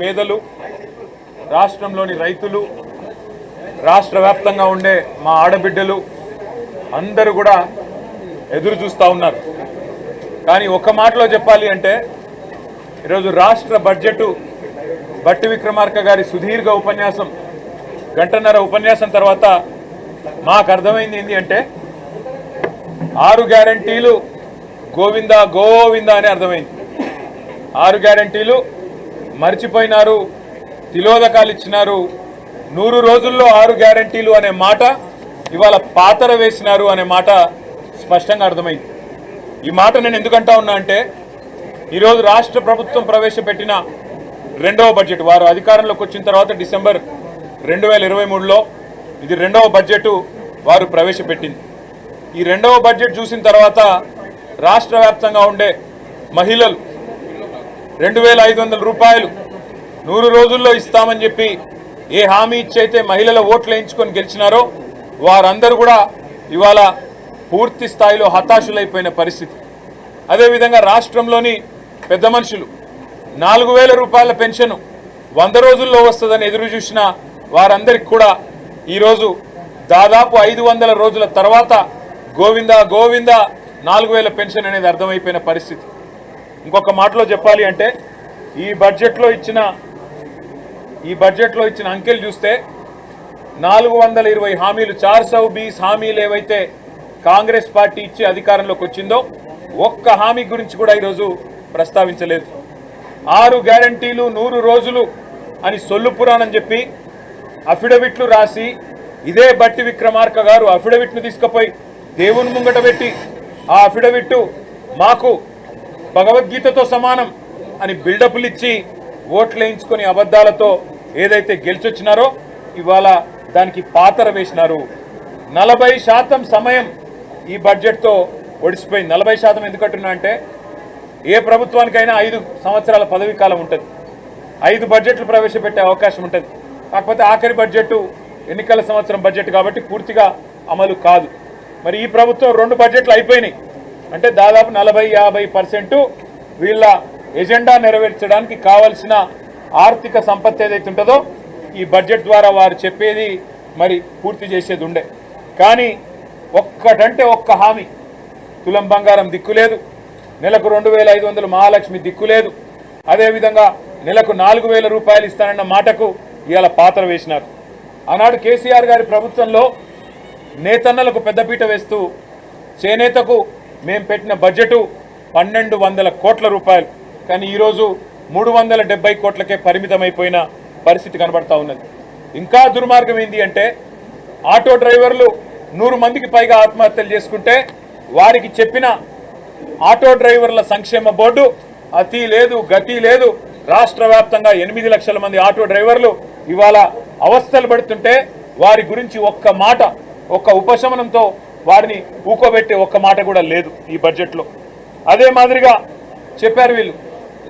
పేదలు రాష్ట్రంలోని రైతులు రాష్ట్ర వ్యాప్తంగా ఉండే మా ఆడబిడ్డలు అందరూ కూడా ఎదురు చూస్తూ ఉన్నారు. కానీ ఒక్క మాటలో చెప్పాలి అంటే ఈరోజు రాష్ట్ర బడ్జెట్ బట్టి విక్రమార్క గారి సుదీర్ఘ ఉపన్యాసం గంటన్నర ఉపన్యాసం తర్వాత మాకు అర్థమైంది ఏంటి అంటే ఆరు గ్యారంటీలు గోవిందా గోవిందా అని అర్థమైంది. ఆరు గ్యారంటీలు మర్చిపోయినారు తిలోదకాలు ఇచ్చినారు నూరు రోజుల్లో ఆరు గ్యారంటీలు అనే మాట ఇవాళ పాతర వేసినారు అనే మాట స్పష్టంగా అర్థమైంది. ఈ మాట నేను ఎందుకంటా ఉన్నా అంటే ఈరోజు రాష్ట్ర ప్రభుత్వం ప్రవేశపెట్టిన రెండవ బడ్జెట్ వారు అధికారంలోకి వచ్చిన తర్వాత డిసెంబర్ రెండు వేల ఇరవై మూడులో ఇది రెండవ బడ్జెట్ వారు ప్రవేశపెట్టింది. ఈ రెండవ బడ్జెట్ చూసిన తర్వాత రాష్ట్ర ఉండే మహిళలు రెండు వేల ఐదు వందల రూపాయలు నూరు రోజుల్లో ఇస్తామని చెప్పి ఏ హామీ ఇచ్చైతే మహిళల ఓట్లు వేయించుకొని గెలిచినారో వారందరూ కూడా ఇవాళ పూర్తి స్థాయిలో హతాశులైపోయిన పరిస్థితి. అదేవిధంగా రాష్ట్రంలోని పెద్ద మనుషులు నాలుగు వేల రూపాయల పెన్షన్ వంద రోజుల్లో వస్తుందని ఎదురు చూసిన వారందరికి కూడా ఈరోజు దాదాపు ఐదు వందల రోజుల తర్వాత గోవిందా గోవిందా నాలుగు వేల పెన్షన్ అనేది అర్థమైపోయిన పరిస్థితి. ఇంకొక మాటలో చెప్పాలి అంటే ఈ బడ్జెట్లో ఇచ్చిన ఈ బడ్జెట్లో ఇచ్చిన అంకెలు చూస్తే నాలుగు వందల ఇరవై హామీలు చార్ సౌ బీస్ హామీలు ఏవైతే కాంగ్రెస్ పార్టీ ఇచ్చి అధికారంలోకి వచ్చిందో ఒక్క హామీ గురించి కూడా ఈరోజు ప్రస్తావించలేదు. ఆరు గ్యారంటీలు నూరు రోజులు అని సొల్లు పురాణం చెప్పి అఫిడవిట్లు రాసి ఇదే బట్టి విక్రమార్క గారు అఫిడవిట్ను తీసుకుపోయి దేవుని ముంగట పెట్టి ఆ అఫిడవిట్టు మాకు భగవద్గీతతో సమానం అని బిల్డప్లు ఇచ్చి ఓట్లు వేయించుకొని అబద్ధాలతో ఏదైతే గెలిచొచ్చినారో ఇవాళ దానికి పాతర వేసినారు. నలభై శాతం సమయం ఈ బడ్జెట్తో ఒడిసిపోయింది. నలభై శాతం ఎందుకంటున్నా అంటే ఏ ప్రభుత్వానికైనా ఐదు సంవత్సరాల పదవీ కాలం ఉంటుంది. ఐదు బడ్జెట్లు ప్రవేశపెట్టే అవకాశం ఉంటుంది. కాకపోతే ఆఖరి బడ్జెట్ ఎన్నికల సంవత్సరం బడ్జెట్ కాబట్టి పూర్తిగా అమలు కాదు. మరి ఈ ప్రభుత్వం రెండు బడ్జెట్లు అయిపోయినాయి. అంటే దాదాపు నలభై యాభై పర్సెంట్ వీళ్ళ ఎజెండా నెరవేర్చడానికి కావలసిన ఆర్థిక సంపత్తి ఏదైతే ఉంటుందో ఈ బడ్జెట్ ద్వారా వారు చెప్పేది మరి పూర్తి చేసేది ఉండే. కానీ ఒక్కటంటే ఒక్క హామీ తులం బంగారం దిక్కులేదు నెలకు రెండు వేల ఐదు వందలు మహాలక్ష్మి దిక్కులేదు అదేవిధంగా నెలకు నాలుగు వేల రూపాయలు ఇస్తానన్న మాటకు ఇవాళ పాత్ర వేసినారు. ఆనాడు కేసీఆర్ గారి ప్రభుత్వంలో నేతన్నలకు పెద్దపీట వేస్తూ చేనేతకు మేము పెట్టిన బడ్జెటు పన్నెండు వందల కోట్ల రూపాయలు. కానీ ఈరోజు మూడు వందల డెబ్బై కోట్లకే పరిమితమైపోయిన పరిస్థితి కనబడతా ఉన్నది. ఇంకా దుర్మార్గం ఏంటి అంటే ఆటో డ్రైవర్లు నూరు మందికి పైగా ఆత్మహత్యలు చేసుకుంటే వారికి చెప్పిన ఆటో డ్రైవర్ల సంక్షేమ బోర్డు అతి లేదు గతి లేదు. రాష్ట్ర వ్యాప్తంగా ఎనిమిది లక్షల మంది ఆటో డ్రైవర్లు ఇవాళ అవస్థలు పడుతుంటే వారి గురించి ఒక్క మాట ఒక్క ఉపశమనంతో వారిని ఊకోబెట్టే ఒక్క మాట కూడా లేదు ఈ బడ్జెట్లో అదే మాదిరిగా చెప్పారు వీళ్ళు.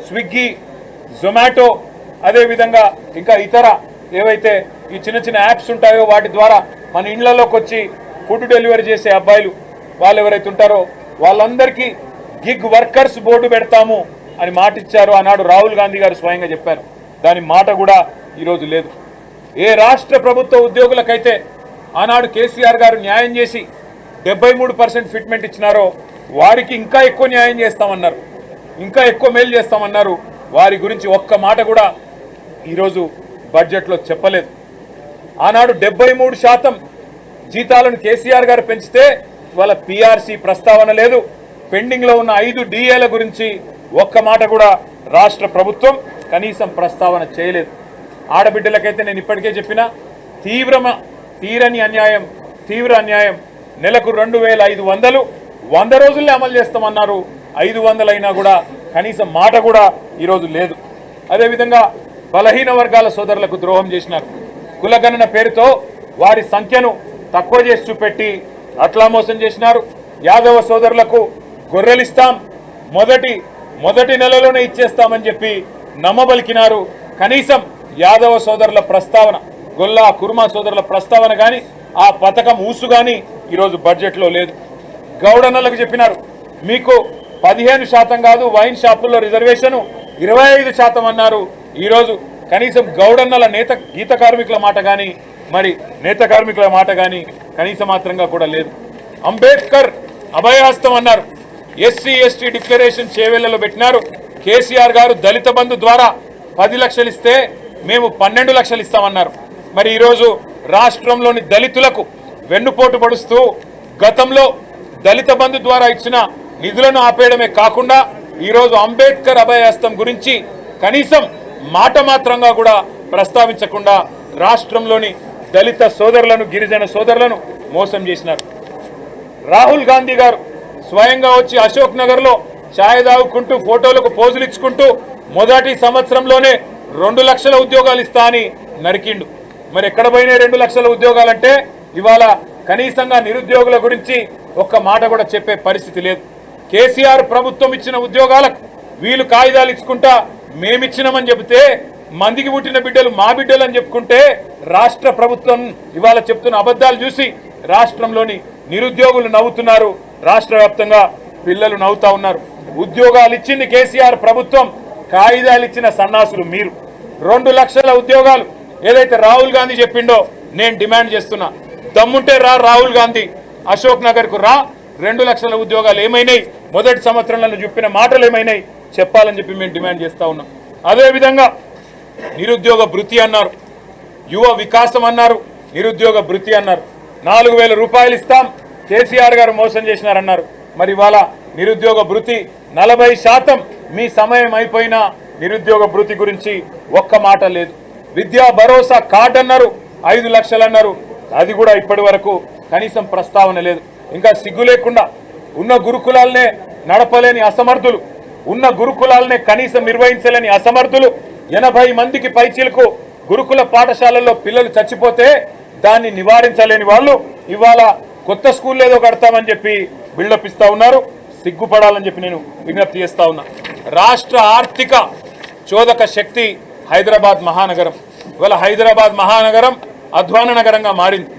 స్విగ్గీ జొమాటో అదేవిధంగా ఇంకా ఇతర ఏవైతే ఈ చిన్న చిన్న యాప్స్ ఉంటాయో వాటి ద్వారా మన ఇళ్ళలోకి వచ్చి ఫుడ్ డెలివరీ చేసే అబ్బాయిలు వాళ్ళు ఎవరైతే ఉంటారో వాళ్ళందరికీ గిగ్ వర్కర్స్ బోర్డు పెడతాము అని మాట ఇచ్చారు ఆనాడు రాహుల్ గాంధీ గారు స్వయంగా చెప్పారు. దాని మాట కూడా ఈరోజు లేదు. ఏ రాష్ట్ర ప్రభుత్వ ఉద్యోగులకైతే ఆనాడు కేసీఆర్ గారు న్యాయం చేసి డెబ్బై మూడు పర్సెంట్ ఫిట్మెంట్ ఇచ్చినారో వారికి ఇంకా ఎక్కువ న్యాయం చేస్తామన్నారు. ఇంకా ఎక్కువ మేలు చేస్తామన్నారు. వారి గురించి ఒక్క మాట కూడా ఈరోజు బడ్జెట్లో చెప్పలేదు. ఆనాడు డెబ్బై మూడు శాతం జీతాలను కేసీఆర్ గారు పెంచితే వాళ్ళ పిఆర్సీ ప్రస్తావన లేదు. పెండింగ్లో ఉన్న ఐదు డిఏల గురించి ఒక్క మాట కూడా రాష్ట్ర ప్రభుత్వం కనీసం ప్రస్తావన చేయలేదు. ఆడబిడ్డలకైతే నేను ఇప్పటికే చెప్పిన తీవ్రమ తీరని అన్యాయం తీవ్ర అన్యాయం నెలకు రెండు వేల ఐదు వందలు. వంద రోజుల్లో అమలు చేస్తామన్నారు. ఐదు వందలైనా కూడా కనీసం మాట కూడా ఈరోజు లేదు. అదేవిధంగా బలహీన వర్గాల సోదరులకు ద్రోహం చేసినారు. కులగణన పేరుతో వారి సంఖ్యను తక్కువ చేసి చూపెట్టి అట్లా మోసం చేసినారు. యాదవ సోదరులకు గొర్రెలిస్తాం. మొదటి మొదటి నెలలోనే ఇచ్చేస్తామని చెప్పి నమ్మబలికినారు. కనీసం యాదవ సోదరుల ప్రస్తావన గొల్లా కుర్మా సోదరుల ప్రస్తావన కానీ ఆ పథకం ఊసు కానీ ఈరోజు బడ్జెట్లో లేదు. గౌడన్నలకు చెప్పినారు మీకు పదిహేను శాతం కాదు వైన్ షాపుల్లో రిజర్వేషన్ ఇరవై ఐదు శాతం అన్నారు. ఈరోజు కనీసం గౌడన్నల నేత గీత కార్మికుల మాట కానీ మరి నేత కార్మికుల మాట కానీ కనీస మాత్రంగా కూడా లేదు. అంబేద్కర్ అభయహస్తం అన్నారు. ఎస్సీ ఎస్టీ డిక్లరేషన్ చేవేళ్ళలో పెట్టినారు. కేసీఆర్ గారు దళిత బంధు ద్వారా పది లక్షలు ఇస్తే మేము పన్నెండు లక్షలు ఇస్తామన్నారు మరి ఈరోజు రాష్ట్రంలోని దళితులకు వెన్నుపోటు పడుస్తూ గతంలో దళిత బంధు ద్వారా ఇచ్చిన నిధులను ఆపేయడమే కాకుండా ఈరోజు అంబేద్కర్ అభయహస్తం గురించి కనీసం మాట మాత్రంగా కూడా ప్రస్తావించకుండా రాష్ట్రంలోని దళిత సోదరులను గిరిజన సోదరులను మోసం చేసినారు. రాహుల్ గాంధీ గారు స్వయంగా వచ్చి అశోక్ నగర్లో ఛాయ ఛాయ్ తాగుకుంటూ ఫోటోలకు పోజులు ఇచ్చుకుంటూ మొదటి సంవత్సరంలోనే రెండు లక్షల ఉద్యోగాలు ఇస్తా అని నరికిండు. మరి ఎక్కడ పోయినాయి రెండు లక్షల ఉద్యోగాలంటే? ఇవాళ కనీసంగా నిరుద్యోగుల గురించి ఒక్క మాట కూడా చెప్పే పరిస్థితి లేదు. కేసీఆర్ ప్రభుత్వం ఇచ్చిన ఉద్యోగాలకు వీళ్ళు కాగితాలు ఇచ్చుకుంటా మేమిచ్చినామని చెబితే మందికి పుట్టిన బిడ్డలు మా బిడ్డలు అని చెప్పుకుంటే రాష్ట్ర ప్రభుత్వం ఇవాళ చెప్తున్న అబద్ధాలు చూసి రాష్ట్రంలోని నిరుద్యోగులు నవ్వుతున్నారు. రాష్ట్ర వ్యాప్తంగా పిల్లలు నవ్వుతా ఉన్నారు. ఉద్యోగాలు ఇచ్చింది కేసీఆర్ ప్రభుత్వం కాగితాలు ఇచ్చిన సన్నాసులు మీరు. రెండు లక్షల ఉద్యోగాలు ఏదైతే రాహుల్ గాంధీ చెప్పిండో నేను డిమాండ్ చేస్తున్నా. దమ్ముంటే రా రాహుల్ గాంధీ. అశోక్ నగర్కు రా. రెండు లక్షల ఉద్యోగాలు ఏమైనాయి? మొదటి సంవత్సరంలో చెప్పిన మాటలు ఏమైనాయి? చెప్పాలని చెప్పి మేము డిమాండ్ చేస్తా ఉన్నాం. అదేవిధంగా నిరుద్యోగ భృతి అన్నారు. యువ వికాసం అన్నారు. నిరుద్యోగ భృతి అన్నారు. నాలుగు వేల రూపాయలు ఇస్తాం. కేసీఆర్ గారు మోసం చేసినారన్నారు. మరి ఇవాళ నిరుద్యోగ భృతి నలభై శాతం మీ సమయం అయిపోయినా నిరుద్యోగ భృతి గురించి ఒక్క మాట లేదు. విద్యా భరోసా కార్డు అన్నారు. ఐదు లక్షలు అన్నారు. అది కూడా ఇప్పటి వరకు కనీసం ప్రస్తావన లేదు. ఇంకా సిగ్గు లేకుండా ఉన్న గురుకులాలనే నడపలేని అసమర్థులు ఉన్న గురుకులాలనే కనీసం నిర్వహించలేని అసమర్థులు ఎనభై మందికి పైచీలకు గురుకుల పాఠశాలల్లో పిల్లలు చచ్చిపోతే దాన్ని నివారించలేని వాళ్ళు ఇవాళ కొత్త స్కూల్ ఏదో కడతామని చెప్పి బిల్డప్ ఇస్తా ఉన్నారు. సిగ్గుపడాలని చెప్పి నేను విజ్ఞప్తి చేస్తా ఉన్నా. రాష్ట్ర ఆర్థిక చోదక శక్తి హైదరాబాద్ మహానగరం. ఇవాళ హైదరాబాద్ మహానగరం అధ్వాన నగరంగా మారింది.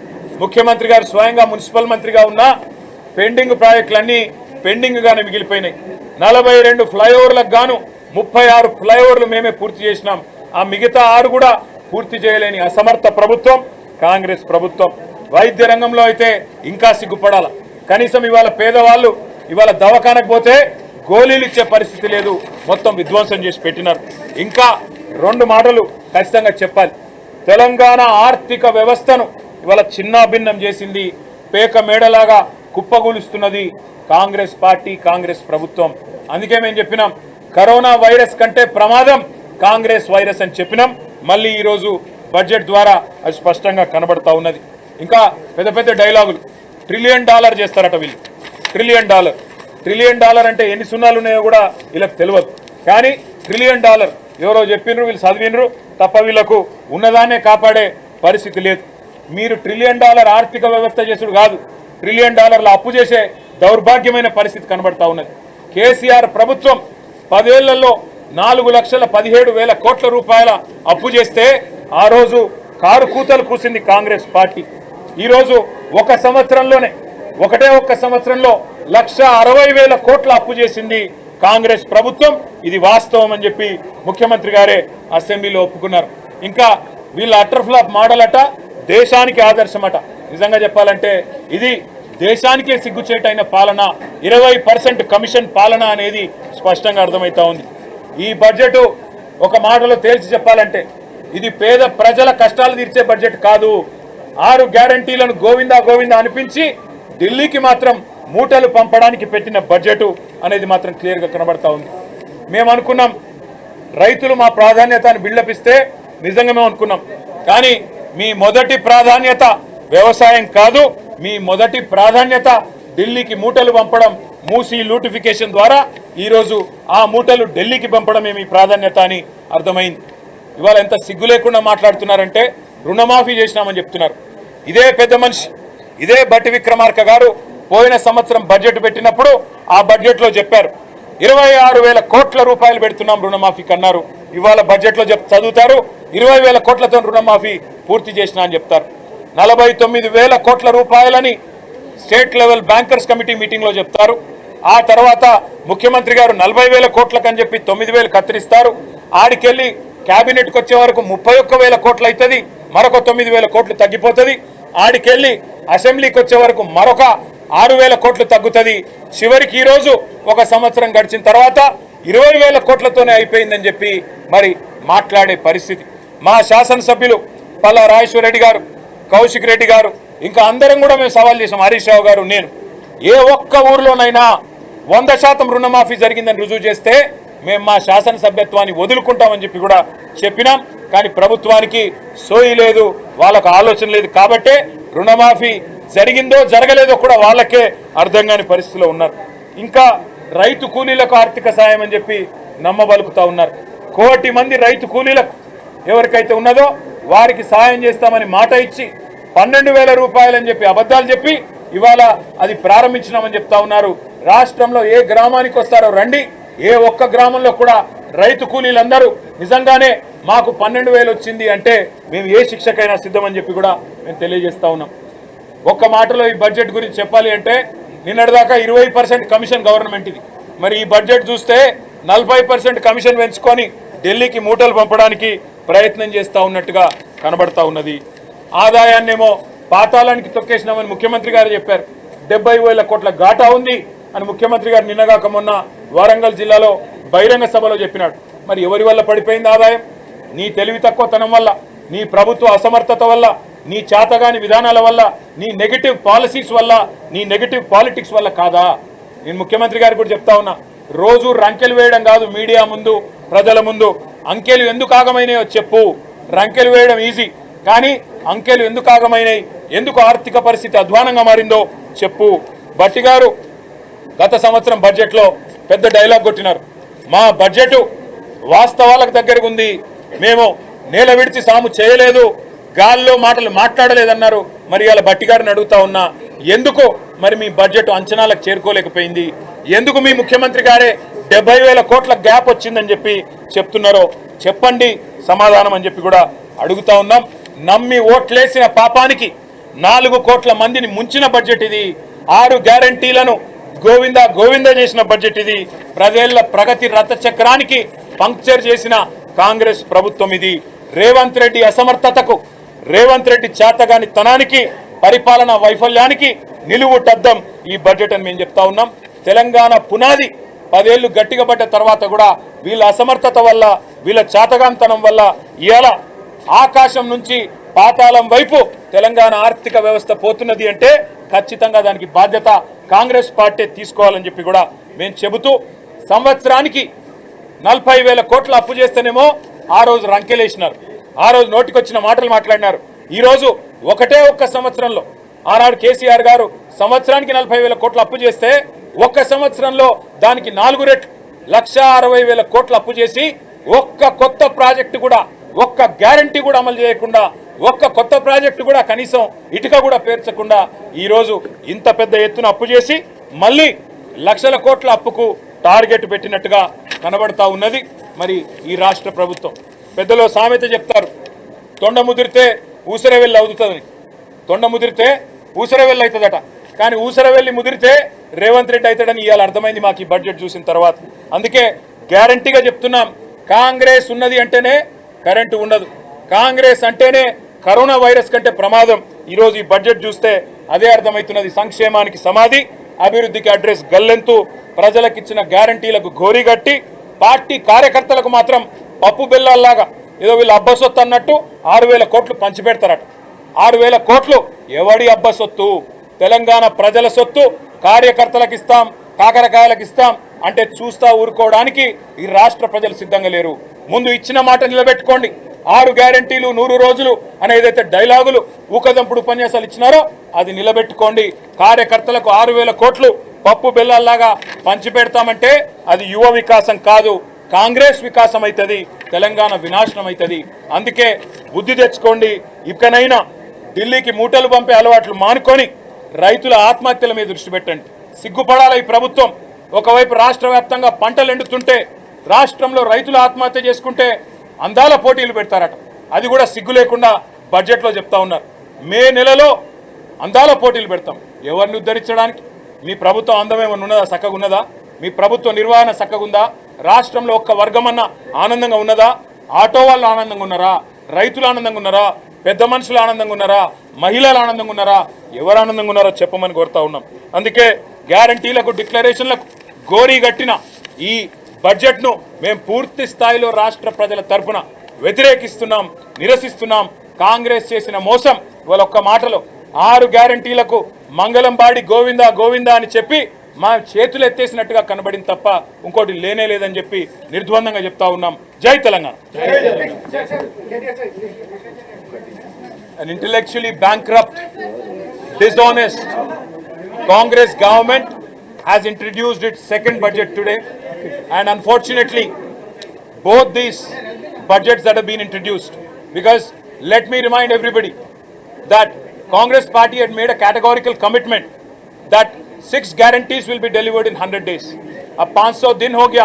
ముఖ్యమంత్రి గారు స్వయంగా మున్సిపల్ మంత్రిగా ఉన్నా పెండింగ్ ప్రాజెక్టులన్నీ పెండింగ్గానే మిగిలిపోయినాయి. నలభై రెండు ఫ్లైఓవర్లకు గాను ముప్పై ఆరు ఫ్లైఓవర్లు మేమే పూర్తి చేసినాం. ఆ మిగతా ఆరు కూడా పూర్తి చేయలేని అసమర్థ ప్రభుత్వం కాంగ్రెస్ ప్రభుత్వం. వైద్య రంగంలో అయితే ఇంకా సిగ్గుపడాల. కనీసం ఇవాళ పేదవాళ్ళు ఇవాళ దవాఖానకు పోతే గోళీలు ఇచ్చే పరిస్థితి లేదు. మొత్తం విధ్వంసం చేసి పెట్టినారు. ఇంకా రెండు మాటలు ఖచ్చితంగా చెప్పాలి. తెలంగాణ ఆర్థిక వ్యవస్థను ఇవాళ చిన్నాభిన్నం చేసింది పేక మేడలాగా కుప్పగూలుస్తున్నది కాంగ్రెస్ పార్టీ కాంగ్రెస్ ప్రభుత్వం. అందుకే మేము చెప్పినాం కరోనా వైరస్ కంటే ప్రమాదం కాంగ్రెస్ వైరస్ అని చెప్పినాం. మళ్ళీ ఈరోజు బడ్జెట్ ద్వారా అది స్పష్టంగా కనబడతా ఉన్నది. ఇంకా పెద్ద పెద్ద డైలాగులు. ట్రిలియన్ డాలర్ చేస్తారట వీళ్ళు. Trillion dollar. ట్రిలియన్ డాలర్ అంటే ఎన్ని సున్నాలు ఉన్నాయో కూడా వీళ్ళకి తెలియదు కానీ ట్రిలియన్ డాలర్ ఎవరో చెప్పినరు వీళ్ళు చదివినరు తప్ప వీళ్ళకు ఉన్నదాన్నే కాపాడే పరిస్థితి లేదు. మీరు ట్రిలియన్ డాలర్ ఆర్థిక వ్యవస్థ చేసుడు కాదు ట్రిలియన్ డాలర్ల అప్పు చేసే దౌర్భాగ్యమైన పరిస్థితి కనబడతా ఉన్నది. కేసీఆర్ ప్రభుత్వం పదేళ్ళలో నాలుగు లక్షల పదిహేడు వేల కోట్ల రూపాయల అప్పు చేస్తే ఆ రోజు కారు కూతలు కూసింది కాంగ్రెస్ పార్టీ. ఈరోజు ఒక సంవత్సరంలోనే ఒకటే ఒక్క సంవత్సరంలో లక్ష అరవై వేల కోట్ల అప్పు చేసింది కాంగ్రెస్ ప్రభుత్వం ఇది వాస్తవం అని చెప్పి ముఖ్యమంత్రి గారే అసెంబ్లీలో ఒప్పుకున్నారు. ఇంకా వీళ్ళ అటర్ఫ్లాప్ మోడల్ అట దేశానికి ఆదర్శమట. నిజంగా చెప్పాలంటే ఇది దేశానికే సిగ్గుచేటైన పాలన ఇరవై పర్సెంట్ కమిషన్ పాలన అనేది స్పష్టంగా అర్థమవుతా ఉంది. ఈ బడ్జెట్ ఒక మాటలో తేల్చి చెప్పాలంటే ఇది పేద ప్రజల కష్టాలు తీర్చే బడ్జెట్ కాదు. ఆరు గ్యారంటీలను గోవిందా గోవిందా అనిపించి ఢిల్లీకి మాత్రం మూటలు పంపడానికి పెట్టిన బడ్జెట్ అనేది మాత్రం క్లియర్గా కనబడతా ఉంది. మేము అనుకున్నాం రైతులు మా ప్రాధాన్యతను అని బిల్డప్ ఇస్తే నిజంగా మేము అనుకున్నాం. కానీ మీ మొదటి ప్రాధాన్యత వ్యవసాయం కాదు మీ మొదటి ప్రాధాన్యత ఢిల్లీకి మూటలు పంపడం మూసి లూటిఫికేషన్ ద్వారా ఈరోజు ఆ మూటలు ఢిల్లీకి పంపడమే మీ ప్రాధాన్యత అని అర్థమైంది. ఇవాళ ఎంత సిగ్గు లేకుండా మాట్లాడుతున్నారంటే రుణమాఫీ చేసినామని చెప్తున్నారు. ఇదే పెద్ద మనిషి ఇదే బట్టి విక్రమార్క గారు పోయిన సంవత్సరం బడ్జెట్ పెట్టినప్పుడు ఆ బడ్జెట్లో చెప్పారు. ఇరవై ఆరు వేల కోట్ల రూపాయలు పెడుతున్నాం రుణమాఫీకి అన్నారు ఇవాళ బడ్జెట్లో చెప్ చదువుతారు. ఇరవై వేల కోట్లతో రుణమాఫీ పూర్తి చేసిన అని చెప్తారు. నలభై తొమ్మిది వేల కోట్ల రూపాయలని స్టేట్ లెవెల్ బ్యాంకర్స్ కమిటీ మీటింగ్లో చెప్తారు. ఆ తర్వాత ముఖ్యమంత్రి గారు నలభై వేల కోట్లకని చెప్పి తొమ్మిది వేలు కత్తిరిస్తారు. ఆడికెళ్ళి క్యాబినెట్కి వచ్చే వరకు ముప్పై ఒక్క వేల కోట్లు అవుతుంది మరొక తొమ్మిది వేల కోట్లు తగ్గిపోతుంది. ఆడికెళ్ళి అసెంబ్లీకి వచ్చే వరకు మరొక ఆరు వేల కోట్లు తగ్గుతుంది. చివరికి ఈరోజు ఒక సంవత్సరం గడిచిన తర్వాత ఇరవై వేల కోట్లతోనే అయిపోయిందని చెప్పి మరి మాట్లాడే పరిస్థితి. మా శాసనసభ్యులు పల్లా రాజేశ్వర రెడ్డి గారు కౌశిక్ రెడ్డి గారు ఇంకా అందరం కూడా మేము సవాల్ చేసాం హరీష్ రావు గారు నేను. ఏ ఒక్క ఊర్లోనైనా వంద శాతం రుణమాఫీ జరిగిందని రుజువు చేస్తే మేము మా శాసనసభ్యత్వాన్ని వదులుకుంటామని చెప్పి కూడా చెప్పినాం. కానీ ప్రభుత్వానికి సోయి లేదు వాళ్ళకు ఆలోచన లేదు. కాబట్టే రుణమాఫీ జరిగిందో జరగలేదో కూడా వాళ్ళకే అర్థం కాని పరిస్థితిలో ఉన్నారు. ఇంకా రైతు కూలీలకు ఆర్థిక సాయం అని చెప్పి నమ్మబలుకుతా ఉన్నారు. కోటి మంది రైతు కూలీలకు ఎవరికైతే ఉన్నదో వారికి సాయం చేస్తామని మాట ఇచ్చి పన్నెండు వేల రూపాయలని చెప్పి అబద్ధాలు చెప్పి ఇవాళ అది ప్రారంభించినామని చెప్తా ఉన్నారు. రాష్ట్రంలో ఏ గ్రామానికి వస్తారో రండి. ఏ ఒక్క గ్రామంలో కూడా రైతు కూలీలందరూ నిజంగానే మాకు పన్నెండు వేలు వచ్చింది అంటే మేము ఏ శిక్షకైనా సిద్ధమని చెప్పి కూడా మేము తెలియజేస్తా ఉన్నాం. ఒక్క మాటలో ఈ బడ్జెట్ గురించి చెప్పాలి అంటే నిన్నటిదాకా ఇరవై పర్సెంట్ కమిషన్ గవర్నమెంట్ ఇది. మరి ఈ బడ్జెట్ చూస్తే నలభై పర్సెంట్ కమిషన్ పెంచుకొని ఢిల్లీకి మూటలు పంపడానికి ప్రయత్నం చేస్తూ ఉన్నట్టుగా కనబడతా ఉన్నది. ఆదాయాన్నేమో పాతాళానికి తొక్కేసినామని ముఖ్యమంత్రి గారు చెప్పారు. డెబ్బై వేల కోట్ల ఘాటా ఉంది. అని ముఖ్యమంత్రి గారు నిన్నగాక మొన్న వరంగల్ జిల్లాలో బహిరంగ సభలో చెప్పినాడు. మరి ఎవరి వల్ల పడిపోయింది ఆదాయం? నీ తెలివి తక్కువతనం వల్ల నీ ప్రభుత్వ అసమర్థత వల్ల నీ చేతగాని విధానాల వల్ల నీ నెగటివ్ పాలసీస్ వల్ల నీ నెగిటివ్ పాలిటిక్స్ వల్ల కాదా? నేను ముఖ్యమంత్రి గారికి కూడా చెప్తా ఉన్నా రోజు రంకెలు వేయడం కాదు మీడియా ముందు ప్రజల ముందు. అంకెలు ఎందుకు ఆగమైనాయో చెప్పు. రంకెలు వేయడం ఈజీ కానీ అంకెలు ఎందుకు ఆగమైనాయి? ఎందుకు ఆర్థిక పరిస్థితి అధ్వానంగా మారిందో చెప్పు. బట్టి గారు గత సంవత్సరం బడ్జెట్లో పెద్ద డైలాగ్ కొట్టినారు. మా బడ్జెట్ వాస్తవాలకు దగ్గరగా ఉంది. మేము నేల విడిచి సాము చేయలేదు. గాల్లో మాటలు మాట్లాడలేదన్నారు. మరి ఇలా బట్టి గారిని అడుగుతా ఉన్నా ఎందుకు మరి మీ బడ్జెట్ అంచనాలకు చేరుకోలేకపోయింది? ఎందుకు మీ ముఖ్యమంత్రి గారే డెబ్బై వేల కోట్ల గ్యాప్ వచ్చిందని చెప్పి చెప్తున్నారో చెప్పండి సమాధానం అని చెప్పి కూడా అడుగుతా ఉన్నాం. నమ్మి ఓట్లేసిన పాపానికి నాలుగు కోట్ల మందిని ముంచిన బడ్జెట్ ఇది. ఆరు గ్యారంటీలను గోవింద గోవింద చేసిన బడ్జెట్ ఇది. ప్రజల ప్రగతి రథ చక్రానికి పంక్చర్ చేసిన కాంగ్రెస్ ప్రభుత్వం ఇది. రేవంత్ రెడ్డి అసమర్థతకు రేవంత్ రెడ్డి చేతగాని తనానికి పరిపాలన వైఫల్యానికి నిలువుటద్దం ఈ బడ్జెట్ అని మేము చెప్తా ఉన్నాం. తెలంగాణ పునాది పదేళ్ళు గట్టిగా పడ్డ తర్వాత కూడా వీళ్ళ అసమర్థత వల్ల వీళ్ళ చేతగాంతనం వల్ల ఇవాళ ఆకాశం నుంచి పాతాళం వైపు తెలంగాణ ఆర్థిక వ్యవస్థ పోతున్నది అంటే ఖచ్చితంగా దానికి బాధ్యత కాంగ్రెస్ పార్టీ తీసుకోవాలని చెప్పి కూడా మేము చెబుతూ సంవత్సరానికి నలభై వేల కోట్ల అప్పు చేస్తేనేమో ఆ రోజు రంకెలేసినారు. ఆ రోజు నోటికొచ్చిన మాటలు మాట్లాడినారు. ఈరోజు ఒకటే ఒక్క సంవత్సరంలో ఆనాడు కేసీఆర్ గారు సంవత్సరానికి నలభై వేల కోట్లు అప్పు చేస్తే ఒక్క సంవత్సరంలో దానికి నాలుగు రెట్లు లక్ష అరవై వేల కోట్లు అప్పు చేసి ఒక్క కొత్త ప్రాజెక్టు కూడా ఒక్క గ్యారంటీ కూడా అమలు చేయకుండా ఒక్క కొత్త ప్రాజెక్టు కూడా కనీసం ఇటుక కూడా పేర్చకుండా ఈరోజు ఇంత పెద్ద ఎత్తున అప్పు చేసి మళ్ళీ లక్షల కోట్ల అప్పుకు టార్గెట్ పెట్టినట్టుగా కనబడతా ఉన్నది. మరి ఈ రాష్ట్ర ప్రభుత్వం పెద్దలో సామెత చెప్తారు తొండ ముదిరితే ఊసరవెల్లి అవుతుందని. తొండ ముదిరితే ఊసరవెల్లి అవుతుందట. కానీ ఊసరవెల్లి ముదిరితే రేవంత్ రెడ్డి అవుతాడని ఇవాళ అర్థమైంది మాకు ఈ బడ్జెట్ చూసిన తర్వాత. అందుకే గ్యారంటీగా చెప్తున్నాం కాంగ్రెస్ ఉన్నది అంటేనే కరెంటు ఉండదు. కాంగ్రెస్ అంటేనే కరోనా వైరస్ కంటే ప్రమాదం ఈరోజు ఈ బడ్జెట్ చూస్తే అదే అర్థమవుతున్నది. సంక్షేమానికి సమాధి అభివృద్ధికి అడ్రస్ గల్లెంతు ప్రజలకు ఇచ్చిన గ్యారంటీలకు గోరిగట్టి పార్టీ కార్యకర్తలకు మాత్రం పప్పు బెల్లాల్లాగా ఏదో వీళ్ళు అబ్బసొత్తు అన్నట్టు ఆరు వేల కోట్లు పంచిపెడతారట. ఆరు వేల కోట్లు ఎవడి అబ్బసొత్తు? తెలంగాణ ప్రజల సొత్తు కార్యకర్తలకు ఇస్తాం కాకరకాయలకు ఇస్తాం అంటే చూస్తా ఊరుకోవడానికి ఈ రాష్ట్ర ప్రజలు సిద్ధంగా లేరు. ముందు ఇచ్చిన మాట నిలబెట్టుకోండి. ఆరు గ్యారంటీలు నూరు రోజులు అనే ఏదైతే డైలాగులు ఊకదంపుడు ఉపన్యాసాలు ఇచ్చినారో అది నిలబెట్టుకోండి. కార్యకర్తలకు ఆరు వేల కోట్లు పప్పు బెల్లాల్లాగా పంచిపెడతామంటే అది యువ వికాసం కాదు కాంగ్రెస్ వికాసం అవుతుంది తెలంగాణ వినాశనం అవుతుంది అందుకే బుద్ధి తెచ్చుకోండి. ఇకనైనా ఢిల్లీకి మూటలు పంపే అలవాట్లు మానుకొని రైతుల ఆత్మహత్యల మీద దృష్టి పెట్టండి. సిగ్గుపడాలి ఈ ప్రభుత్వం. ఒకవైపు రాష్ట్ర వ్యాప్తంగా పంటలు ఎండుతుంటే రాష్ట్రంలో రైతులు ఆత్మహత్య చేసుకుంటే అందాల పోటీలు పెడతారట. అది కూడా సిగ్గు లేకుండా బడ్జెట్లో చెప్తా ఉన్నారు. మే నెలలో అందాల పోటీలు పెడతాం. ఎవరిని ఉద్ధరించడానికి? మీ ప్రభుత్వం అందమేమన్నా ఉన్నదా? చక్కగా ఉన్నదా మీ ప్రభుత్వ నిర్వహణ చక్కగా రాష్ట్రంలో ఒక్క వర్గమన్నా ఆనందంగా ఉన్నదా? ఆటో వాళ్ళు ఆనందంగా ఉన్నారా? రైతులు ఆనందంగా ఉన్నారా? పెద్ద మనుషులు ఆనందంగా ఉన్నారా? మహిళలు ఆనందంగా ఉన్నారా? ఎవరు ఆనందంగా ఉన్నారో చెప్పమని కోరుతా ఉన్నాం. అందుకే గ్యారంటీలకు డిక్లరేషన్లకు గోరీ కట్టిన ఈ బడ్జెట్ను మేము పూర్తి స్థాయిలో రాష్ట్ర ప్రజల తరఫున వ్యతిరేకిస్తున్నాం నిరసిస్తున్నాం. కాంగ్రెస్ చేసిన మోసం ఇవాళ ఒక్క మాటలో. ఆరు గ్యారంటీలకు మంగళంబాడి గోవిందా గోవిందా అని చెప్పి మా చేతులు ఎత్తేసినట్టుగా కనబడింది తప్ప ఇంకోటి లేనే లేదని చెప్పి నిర్ద్వందంగా చెప్తా ఉన్నాం. జై Telangana. An intellectually bankrupt, dishonest Congress government has introduced its second budget today. And unfortunately, both these budgets that have been introduced, because let me remind everybody that Congress party had made a categorical commitment that six guarantees will be delivered in 100 days. अब 500 दिन हो गया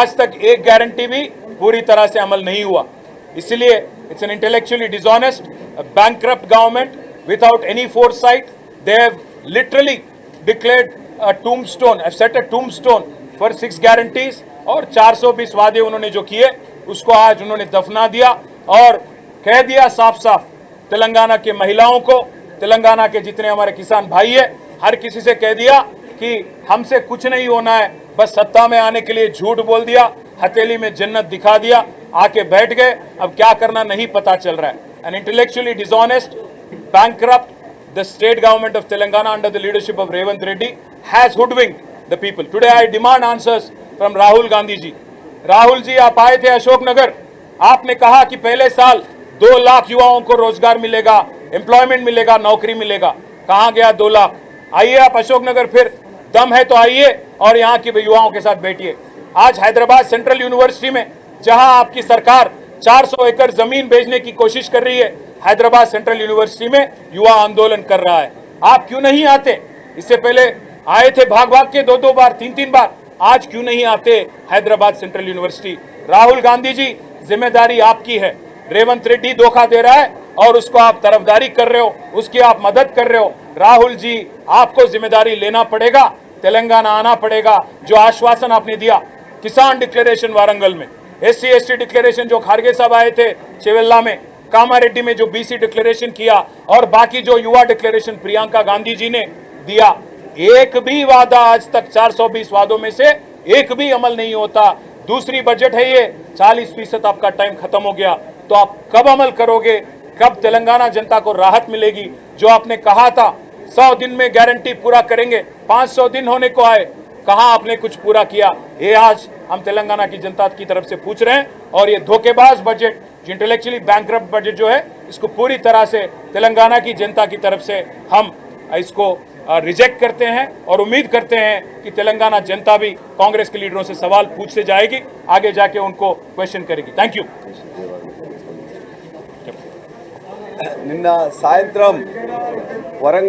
आज तक एक guarantee भी पूरी तरह से अमल नहीं हुआ इसलिए it's an intellectually dishonest bankrupt government without any foresight they have literally declared a tombstone have set a tombstone for six guarantees और 420 वादे उन्होंने जो किए, उसको आज उन्होंने दफना दिया और कह दिया साफ़ साफ़ तेलंगाना के महिलाओं को, तेलंगाना के जितने हमारे किसान भाई है, हर किसी से कह दिया कि हमसे कुछ नहीं होना है, बस सत्ता में आने के लिए झूठ बोल दिया, हथेली में जन्नत दिखा दिया, आके बैठ गए, अब क्या करना नहीं पता चल रहा है। An intellectually dishonest bankrupt the state government of Telangana under the leadership of Revant Reddy has hoodwinked the people. Today I demand answers from Rahul Gandhi ji. Rahul ji आप आए थे अशोकनगर आपने कहा कि पहले साल दो लाख युवाओं को रोज़गार मिलेगा एम्प्लॉयमेंट मिलेगा, नौकरी मिलेगा। कहाँ गया दो लाख? आइए आप अशोकनगर फिर। दम है तो आइए और यहाँ के युवाओं के साथ बैठिए। आज हैदराबाद सेंट्रल यूनिवर्सिटी में, जहाँ आपकी सरकार 400 एकड़ ज़मीन बेचने की कोशिश कर रही है, हैदराबाद सेंट्रल यूनिवर्सिटी में युवा आंदोलन कर रहा है। आप क्यों नहीं आते? इससे पहले आए थे भाग भाग के दो दो बार तीन तीन बार। आज क्यों नहीं आते हैदराबाद सेंट्रल यूनिवर्सिटी? राहुल गांधी जी, ज़िम्मेदारी आपकी है। रेवंत रेड्डी धोखा दे रहा है और उसको आप तरफदारी कर रहे हो, उसकी आप मदद कर रहे हो। राहुल जी, आपको ज़िम्मेदारी लेना पड़ेगा, तेलंगाना आना पड़ेगा, जो आश्वासन आपने दिया, किसान डिक्लेरेशन वारंगल में। S C S T declaration जो खारगे साहब आए थे चेवेल्ला में, कामारेड्डी में जो बीसी डिक्लेरेशन किया, और बाकी जो युवा डिक्लेरेशन प्रियंका गांधी जी ने दिया एक भी वादा आज तक 420 वादों में से एक भी अमल नहीं होता। दूसरी बजट है ये 40 फ़ीसद आपका टाइम खत्म हो गया। तो आप कब अमल करोगे? कब तेलंगाना जनता को राहत मिलेगी? जो आपने कहा था, सौ दिन में गारंटी पूरा करेंगे 500 दिन होने को आए। कहा आपने कुछ पूरा किया? ये आज हम तेलंगाना की जनता की तरफ़ से पूछ रहे हैं और ये धोखेबाज बजट जो इंटेलेक्चुअली बैंक बजट जो है, इसको पूरी तरह से तेलंगाना की जनता की तरफ़ से हम, इसको रिजेक्ट करते हैं और उम्मीद करते हैं कि तेलंगाना जनता भी कांग्रेस के लीडरों से सवाल पूछते जाएगी आगे जाके उनको क्वेश्चन करेगी थैंक यू నిన్న సాయంత్రం వరంగల్